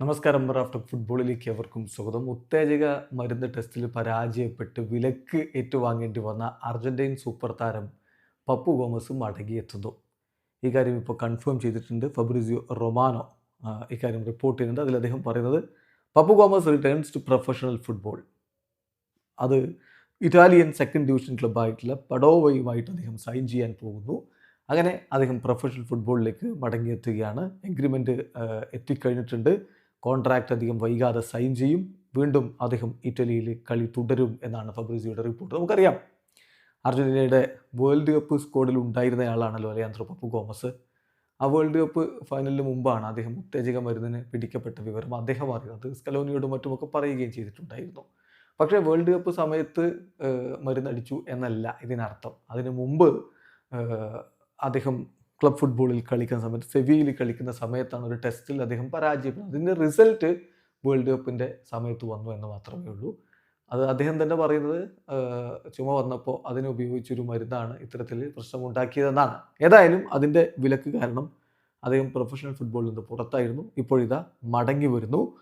നമസ്കാരം. റാഫ്റ്റർ ഫുട്ബോളിലേക്ക് അവർക്കും സ്വാഗതം. ഉത്തേജക മരുന്ന് ടെസ്റ്റിൽ പരാജയപ്പെട്ട് വിലക്ക് ഏറ്റുവാങ്ങേണ്ടി വന്ന അർജന്റീൻ സൂപ്പർ താരം പപ്പു ഗോമസ് മടങ്ങിയെത്തുന്നു ഇക്കാര്യം ഇപ്പോൾ കൺഫേം ചെയ്തിട്ടുണ്ട് ഫബ്രിസിയോ റൊമാനോ. ഇക്കാര്യം റിപ്പോർട്ട് ചെയ്യുന്നുണ്ട്. അതിൽ അദ്ദേഹം പറയുന്നത് Papu Gomez returns to professional football അത് ഇറ്റാലിയൻ സെക്കൻഡ് ഡിവിഷൻ ക്ലബ്ബായിട്ടുള്ള പഡോവയുമായിട്ട് അദ്ദേഹം സൈൻ ചെയ്യാൻ പോകുന്നു. അങ്ങനെ അദ്ദേഹം പ്രൊഫഷണൽ ഫുട്ബോളിലേക്ക് മടങ്ങിയെത്തുകയാണ്. എഗ്രിമെന്റ് എത്തിക്കഴിഞ്ഞിട്ടുണ്ട്. കോൺട്രാക്റ്റ് അധികം വൈകാതെ സൈൻ ചെയ്യും. വീണ്ടും അദ്ദേഹം ഇറ്റലിയിൽ കളി തുടരും എന്നാണ് ഫബ്രിസിയുടെ റിപ്പോർട്ട്. നമുക്കറിയാം. അർജന്റീനയുടെ വേൾഡ് കപ്പ് സ്ക്വാഡിൽ ഉണ്ടായിരുന്നയാളാണല്ലോ അലയാന്ത്രോ പപ്പു ഗോമസ് ആ വേൾഡ് കപ്പ് ഫൈനലിന് മുമ്പാണ് അദ്ദേഹം ഉത്തേജക മരുന്നിന് പിടിക്കപ്പെട്ട വിവരം അദ്ദേഹം അറിയുന്നത്. സ്കലോനിയോടും മറ്റുമൊക്കെ പറയുകയും ചെയ്തിട്ടുണ്ടായിരുന്നു. പക്ഷേ വേൾഡ് കപ്പ് സമയത്ത് മരുന്നടിച്ചു എന്നല്ല ഇതിനർത്ഥം. അതിനു മുമ്പ് അദ്ദേഹം ക്ലബ് ഫുട്ബോളിൽ കളിക്കുന്ന സമയത്ത് സെവിയയിൽ കളിക്കുന്ന സമയത്താണ് ഒരു ടെസ്റ്റിൽ അദ്ദേഹം പരാജയപ്പെടുന്നത്. അതിന്റെ റിസൾട്ട് വേൾഡ് കപ്പിന്റെ സമയത്ത് വന്നു എന്ന് മാത്രമേ ഉള്ളൂ. അത് അദ്ദേഹം തന്നെ പറയുന്നത് ചുമ വന്നപ്പോൾ അതിനെ ഉപയോഗിച്ചൊരു മരുന്നാണ് ഇത്തരത്തിൽ പ്രശ്നമുണ്ടാക്കിയതെന്നാണ്. ഏതായാലും അതിന്റെ വിലക്ക് കാരണം അദ്ദേഹം പ്രൊഫഷണൽ ഫുട്ബോളിൽ നിന്ന് പുറത്തായിരുന്നു. ഇപ്പോഴിതാ മടങ്ങി വരുന്നു.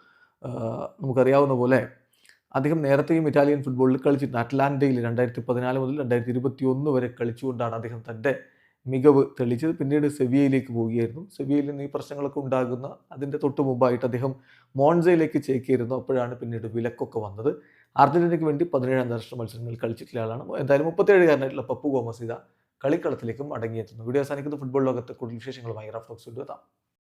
നമുക്കറിയാവുന്ന പോലെ അദ്ദേഹം നേരത്തെയും ഇറ്റാലിയൻ ഫുട്ബോളിൽ കളിച്ചിരുന്നു. അറ്റ്ലാന്റയിൽ രണ്ടായിരത്തി പതിനാല് മുതൽ രണ്ടായിരത്തി ഇരുപത്തി ഒന്ന് വരെ കളിച്ചുകൊണ്ടാണ് അദ്ദേഹം തന്റെ മികവ് തെളിയിച്ചത് പിന്നീട് സെവിയയിലേക്ക് പോവുകയായിരുന്നു. സെവിയയിൽ നിന്ന് ഈ പ്രശ്നങ്ങളൊക്കെ ഉണ്ടാകുന്ന അതിന്റെ തൊട്ട് മുമ്പായിട്ട് അദ്ദേഹം മോൺസയിലേക്ക് ചേക്കിയിരുന്നു അപ്പോഴാണ് പിന്നീട് വിലക്കൊക്കെ വന്നത്. അർജന്റീനയ്ക്ക് വേണ്ടി പതിനേഴ് അന്താരാഷ്ട്ര മത്സരങ്ങളിൽ കളിച്ചിട്ടുള്ള ആളാണ്. എന്തായാലും മുപ്പത്തേഴുകാരനായിട്ടുള്ള പപ്പു ഗോമസ് ഇത കളിക്കളത്തിലേക്കും മടങ്ങിയെത്തുന്നു. വീഡിയോ അവസാനിക്കുന്ന. ഫുട്ബോൾ ലോകത്തെ കൂടുതൽ വിശേഷങ്ങളുമായി റഫ്ലോക്സ് എത്താം.